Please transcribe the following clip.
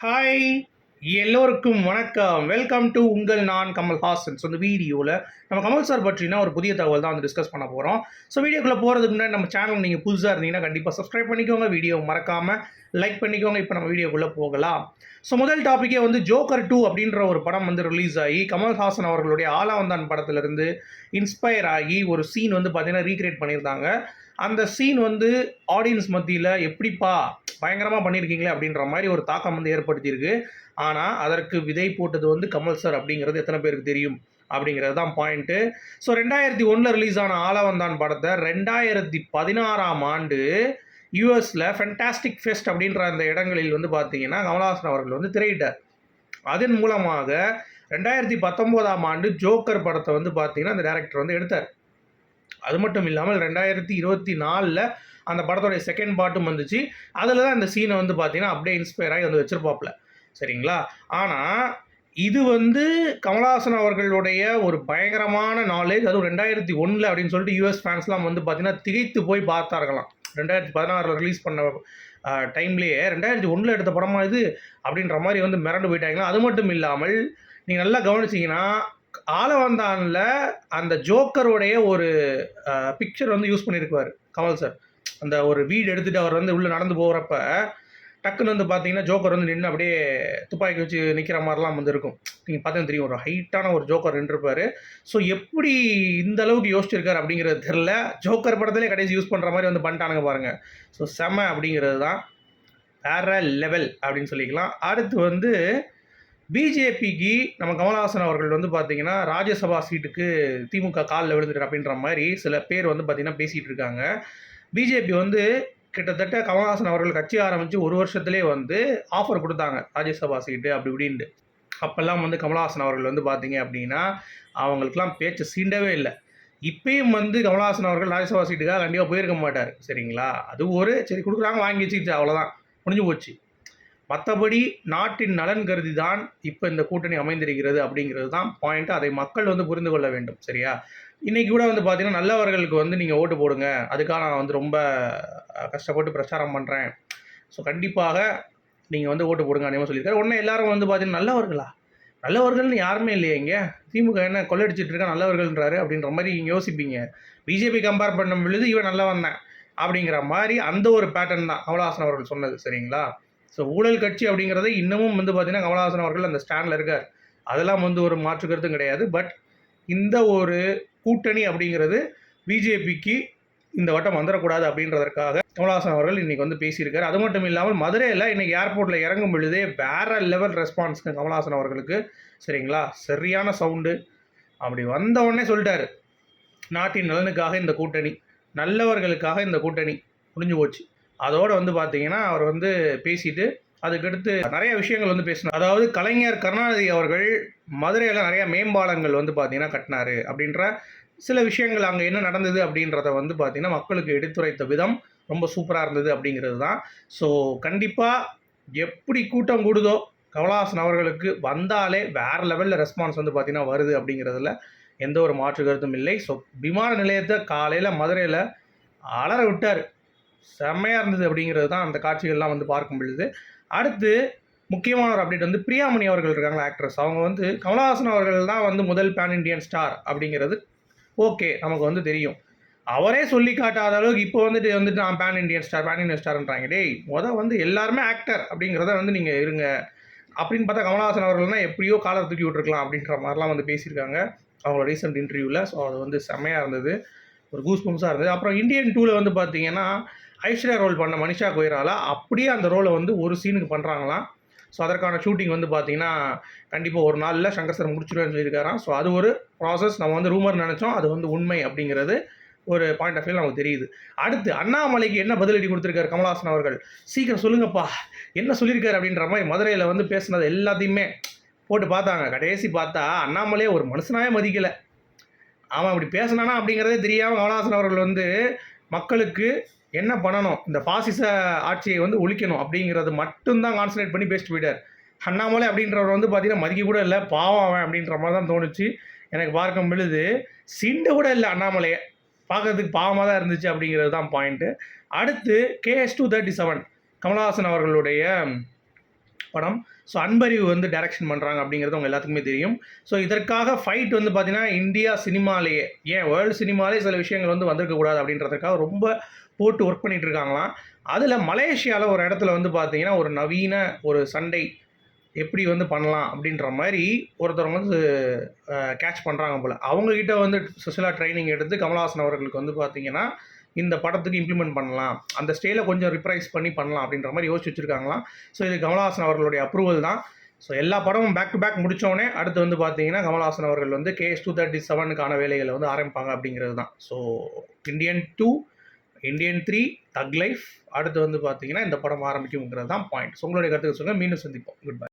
Hi எல்லோருக்கும் வணக்கம். Welcome to உங்கள் நான் கமல் ஹாசன் ஸோ இந்த வீடியோவில் நம்ம கமல் சார் பற்றினா ஒரு புதிய தகவல் தான் வந்து டிஸ்கஸ் பண்ண போகிறோம் ஸோ வீடியோக்குள்ளே போகிறதுக்கு முன்னாடி நம்ம சேனல் நீங்கள் புதுசாக இருந்தீங்கன்னா கண்டிப்பாக சப்ஸ்கிரைப் பண்ணிக்கோங்க. வீடியோ மறக்காமல் லைக் பண்ணிக்கோங்க. இப்போ நம்ம வீடியோக்குள்ளே போகலாம். ஸோ முதல் டாப்பிக்கே வந்து ஜோக்கர் டூ அப்படின்ற ஒரு படம் வந்து ரிலீஸ் ஆகி கமல்ஹாசன் அவர்களுடைய ஆலாவந்தான் படத்துலேருந்து இன்ஸ்பயர் ஆகி ஒரு சீன் வந்து பார்த்திங்கன்னா ரீக்ரியேட் பண்ணியிருந்தாங்க. அந்த சீன் வந்து ஆடியன்ஸ் மத்தியில் எப்படிப்பா பயங்கரமாக பண்ணியிருக்கீங்களே அப்படின்ற மாதிரி ஒரு தாக்கம் வந்து ஏற்படுத்தியிருக்கு. ஆனால் அதற்கு விதை போட்டது வந்து கமல் சார் அப்படிங்கிறது எத்தனை பேருக்கு தெரியும் அப்படிங்கிறது தான் பாயிண்ட்டு ஸோ ரெண்டாயிரத்தி ஒன்றில் ரிலீஸ் ஆன ஆலவந்தான் படத்தை ரெண்டாயிரத்தி பதினாறாம் ஆண்டு யூஎஸில் ஃபென்டாஸ்டிக் ஃபெஸ்ட் அப்படின்ற அந்த இடங்களில் வந்து பார்த்தீங்கன்னா கமல்ஹாசன் அவர்கள் வந்து திரையிட்டார். அதன் மூலமாக ரெண்டாயிரத்தி பத்தொம்போதாம் ஆண்டு ஜோக்கர் படத்தை வந்து பார்த்தீங்கன்னா அந்த டேரக்டர் வந்து எடுத்தார். அது மட்டும் இல்லாமல் ரெண்டாயிரத்தி இருபத்தி நாலில் அந்த படத்தோடைய செகண்ட் பார்ட்டும் வந்துச்சு. அதில் தான் அந்த சீனை வந்து பார்த்தீங்கன்னா அப்படியே இன்ஸ்பயர் ஆகி வந்து வச்சிருப்பாப்புல. சரிங்களா? ஆனால் இது வந்து கமலஹாசன் அவர்களுடைய ஒரு பயங்கரமான நாலேஜ் அதுவும் ரெண்டாயிரத்தி ஒன்றில் அப்படின்னு சொல்லிட்டு யூஎஸ் ஃபேன்ஸ்லாம் வந்து பார்த்தீங்கன்னா திகைத்து போய் பார்த்தார்களாம். ரெண்டாயிரத்தி பதினாறில் ரிலீஸ் பண்ண டைம்லேயே ரெண்டாயிரத்தி ஒன்றில் எடுத்த படமாக இது அப்படின்ற மாதிரி வந்து மிரண்டு போயிட்டாங்களா? அது மட்டும் இல்லாமல் நீங்கள் நல்லா கவனிச்சிங்கன்னா ஆலவந்தானில் அந்த ஜோக்கருடைய ஒரு பிக்சர் வந்து யூஸ் பண்ணியிருக்குவார் கமல் சார் அந்த ஒரு வீடு எடுத்துகிட்டு அவர் வந்து உள்ளே நடந்து போகிறப்ப டக்குன்னு வந்து பார்த்தீங்கன்னா ஜோக்கர் வந்து நின்று அப்படியே துப்பாக்கி வச்சு நிற்கிற மாதிரிலாம் வந்து இருக்கும். நீங்கள் பார்த்தீங்கன்னா தெரியும் ஒரு ஹைட்டான ஒரு ஜோக்கர் நின்றுருப்பார். ஸோ எப்படி இந்த அளவுக்கு யோசிச்சிருக்காரு அப்படிங்கிறது தெரில ஜோக்கர் படத்துலேயே கடைசி யூஸ் பண்ணுற மாதிரி வந்து பண்ணிட்டானுங்க பாருங்கள் ஸோ செம அப்படிங்கிறது தான். வேற லெவல் அப்படின்னு சொல்லிக்கலாம். அடுத்து வந்து பிஜேபிக்கு நம்ம கமல்ஹாசன் அவர்கள் வந்து பார்த்தீங்கன்னா ராஜ்யசபா சீட்டுக்கு திமுக காலில் விழுந்துட்டு அப்படின்ற மாதிரி சில பேர் வந்து பார்த்தீங்கன்னா பேசிகிட்டு இருக்காங்க. பிஜேபி வந்து கிட்டத்தட்ட கமல்ஹாசன் அவர்கள் கட்சி ஆரம்பித்து ஒரு வருஷத்துலேயே வந்து ஆஃபர் கொடுத்தாங்க ராஜ்யசபா சீட்டு அப்படி இப்படின்ட்டு. அப்போல்லாம் வந்து கமல்ஹாசன் அவர்கள் வந்து பார்த்தீங்க அப்படின்னா அவங்களுக்குலாம் பேச்சு சீண்டவே இல்லை. இப்பயும் வந்து கமல்ஹாசன் அவர்கள் ராஜ்யசபா சீட்டுக்காக கண்டிப்பாக போயிருக்க மாட்டார். சரிங்களா? அது ஒரு சரி கொடுக்குறாங்க வாங்கி வச்சுக்கிட்டு அவ்வளோதான் முடிஞ்சு போச்சு. மற்றபடி நாட்டின் நலன் கருதி தான் இப்போ இந்த கூட்டணி அமைந்திருக்கிறது அப்படிங்கிறது தான் பாயிண்ட் அதை மக்கள் வந்து புரிந்து கொள்ள வேண்டும் சரியா? இன்றைக்கி கூட வந்து பார்த்தீங்கன்னா நல்லவர்களுக்கு வந்து நீங்கள் ஓட்டு போடுங்க. அதுக்காக நான் வந்து ரொம்ப கஷ்டப்பட்டு பிரச்சாரம் பண்ணுறேன் ஸோ கண்டிப்பாக நீங்கள் வந்து ஓட்டு போடுங்க அதே மாதிரி சொல்லியிருக்காரு. உடனே எல்லாரும் வந்து பார்த்தீங்கன்னா நல்லவர்களா? நல்லவர்கள்னு யாருமே இல்லையே இங்கே? திமுக என்ன கொள்ளடிச்சிட்டு இருக்கா? நல்லவர்கள்ன்றாரு? அப்படின்ற மாதிரி நீங்கள் யோசிப்பீங்க. பிஜேபி கம்பேர் பண்ணும் பொழுது இவன் நல்லா வந்தேன் அப்படிங்கிற மாதிரி அந்த ஒரு பேட்டர்ன் தான். கமலஹாசன் அவர்கள் சொன்னது சரிங்களா? ஸோ ஊழல் கட்சி அப்படிங்கிறது இன்னமும் வந்து பார்த்தீங்கன்னா கமலஹாசன் அவர்கள் அந்த ஸ்டாண்டில் இருக்கார். அதெல்லாம் வந்து ஒரு மாற்று கிடையாது. பட் இந்த ஒரு கூட்டணி அப்படிங்கிறது பிஜேபிக்கு இந்த வட்டம் வந்துடக்கூடாது அப்படின்றதற்காக கமலஹாசன் அவர்கள் இன்றைக்கி வந்து பேசியிருக்காரு. அது மட்டும் இல்லாமல் மதுரையில் இன்றைக்கி ஏர்போர்ட்டில் இறங்கும் பொழுதே வேற லெவல் ரெஸ்பான்ஸுக்கு கமலஹாசன் அவர்களுக்கு சரிங்களா? சரியான சவுண்டு அப்படி வந்தவுடனே சொல்லிட்டார் சொல்லிட்டாரு நாட்டின் நலனுக்காக இந்த கூட்டணி நல்லவர்களுக்காக இந்த கூட்டணி முடிஞ்சு போச்சு. அதோட வந்து பார்த்தீங்கன்னா அவர் வந்து பேசிட்டு அதுக்கடுத்து நிறைய விஷயங்கள் வந்து பேசினார். அதாவது கலைஞர் கருணாநிதி அவர்கள் மதுரையில் நிறைய மேம்பாலங்கள் வந்து பார்த்தீங்கன்னா கட்டினாரு. அப்படின்ற சில விஷயங்கள் அங்கே என்ன நடந்தது அப்படின்றத வந்து பார்த்தீங்கன்னா மக்களுக்கு எடுத்துரைத்த விதம் ரொம்ப சூப்பராக இருந்தது அப்படிங்கிறது தான். ஸோ கண்டிப்பாக எப்படி கூட்டம் கூடுதோ கமலஹாசன் அவர்களுக்கு வந்தாலே வேறு லெவலில் ரெஸ்பான்ஸ் வந்து பார்த்தீங்கன்னா வருது அப்படிங்கிறதுல எந்த ஒரு மாற்று கருத்தும் இல்லை. ஸோ விமான நிலையத்தை காலையில் மதுரையில் அலற விட்டார். செம்மையாக இருந்தது அப்படிங்கிறது தான் அந்த காட்சிகள்லாம் வந்து பார்க்கும் பொழுது. அடுத்து முக்கியமான ஒரு அப்டேட் வந்து பிரியாமணி அவர்கள் இருக்காங்களா ஆக்ட்ரஸ் அவங்க வந்து கமலஹாசன் அவர்கள் தான் வந்து முதல் பேன் இண்டியன் ஸ்டார் அப்படிங்கிறது ஓகே நமக்கு வந்து தெரியும். அவரே சொல்லி காட்டாத அளவுக்கு இப்போ வந்துட்டு வந்துட்டு நான் pan Indian star pan Indian ஸ்டார்ன்றாங்க டேய் முத வந்து எல்லாருமே ஆக்டர் அப்படிங்கிறத வந்து நீங்கள் இருங்க. அப்படின்னு பார்த்தா கமலஹாசன் அவர்கள்னா எப்படியோ காலர் தூக்கி விட்டுருக்கலாம் அப்படின்ற மாதிரிலாம் வந்து பேசியிருக்காங்க. அவங்களோட ரீசெண்ட் இன்டர்வியூவில் ஸோ அது வந்து செம்மையாக இருந்தது. ஒரு கூஸ் பம்ஸாக இருந்தது. அப்புறம் இந்தியன் டூவில் வந்து பார்த்தீங்கன்னா ஐஸ்வர்யா ரோல் பண்ண மனிஷா கொய்ராலா அப்படியே அந்த ரோலை வந்து ஒரு சீனுக்கு பண்ணுறாங்களாம் ஸோ அதற்கான ஷூட்டிங் வந்து பார்த்தீங்கன்னா கண்டிப்பாக ஒரு நாளில் சங்கர் சார் முடிச்சிடுவேன்னு சொல்லியிருக்காராம். ஸோ அது ஒரு ப்ராசஸ் நம்ம வந்து ரூமர் நினச்சோம் அது வந்து உண்மை அப்படிங்கிறது ஒரு பாயிண்ட் ஆஃப் வியூ நமக்கு தெரியுது. அடுத்து அண்ணாமலைக்கு என்ன பதிலடி கொடுத்துருக்காரு கமல்ஹாசன் அவர்கள்? சீக்கிரம் சொல்லுங்கப்பா என்ன சொல்லியிருக்காரு அப்படின்ற மாதிரி மதுரையில் வந்து பேசுனது எல்லாத்தையுமே போட்டு பார்த்தாங்க. கடைசி பார்த்தா அண்ணாமலையே ஒரு மனுஷனாவே மதிக்கலை. அவன் அப்படி பேசினானா அப்படிங்கிறதே தெரியாமல் கமல்ஹாசன் அவர்கள் வந்து மக்களுக்கு என்ன பண்ணணும்? இந்த பாசிச ஆட்சியை வந்து ஒழிக்கணும் அப்படிங்கிறது மட்டும்தான் கான்சன்ட்ரேட் பண்ணி பெஸ்ட் வீடர் அண்ணாமலை அப்படின்றவர் வந்து பார்த்தீங்கன்னா மதிக்க கூட இல்லை பாவம் அவன் அப்படின்ற மாதிரி தான் தோணுச்சு. எனக்கு பார்க்கும் பொழுது சிண்டு கூட இல்லை அண்ணாமலையை பார்க்கறதுக்கு பாவமாக தான் இருந்துச்சு அப்படிங்கிறது தான் பாயிண்ட்டு அடுத்து KS two thirty seven Kamal Haasan அவர்களுடைய படம். ஸோ அன்பறிவு வந்து டைரக்ஷன் பண்ணுறாங்க அப்படிங்கிறது அவங்க எல்லாத்துக்குமே தெரியும். ஸோ இதற்காக ஃபைட் வந்து பார்த்தீங்கன்னா இந்தியா சினிமாலேயே ஏன் வேர்ல்டு சினிமாலே சில விஷயங்கள் வந்து வந்திருக்கக்கூடாது அப்படின்றதுக்காக ரொம்ப போட்டு ஒர்க் பண்ணிட்டு இருக்காங்களாம் அதில் மலேசியாவில் ஒரு இடத்துல வந்து பார்த்தீங்கன்னா ஒரு நவீன ஒரு சண்டை எப்படி வந்து பண்ணலாம் அப்படின்ற மாதிரி ஒருத்தவங்க வந்து கேட்ச் பண்ணுறாங்க போல். அவங்கக்கிட்ட வந்து ஸ்பெஷலாக ட்ரைனிங் எடுத்து கமல்ஹாசன் அவர்களுக்கு வந்து பார்த்தீங்கன்னா இந்த படத்துக்கு இம்ப்ளிமெண்ட் பண்ணலாம். அந்த ஸ்டேல கொஞ்சம் ரிப்ரைஸ் பண்ணி பண்ணலாம் அப்படின்ற மாதிரி யோசிச்சு வச்சுருக்காங்களாம். ஸோ இது கமல்ஹாசன் அவர்களுடைய அப்ரூவல் தான். ஸோ எல்லா படமும் பேக் டு பேக் முடித்தோடனே அடுத்து வந்து பார்த்தீங்கன்னா கமலஹாசன் அவர்கள் வந்து கேஎஸ் டூ தேர்ட்டி செவனுக்கான வேலைகளை வந்து ஆரம்பிப்பாங்க அப்படிங்கிறது தான். So Indian two Indian three Thug Life. அடுத்து வந்து பார்த்தீங்கன்னா இந்த படம் ஆரம்பிக்குங்கிறது தான் பாயிண்ட் உங்களுடைய கருத்துக்கு சொல்லுங்கள் மீண்டும் சந்திப்போம். Good bye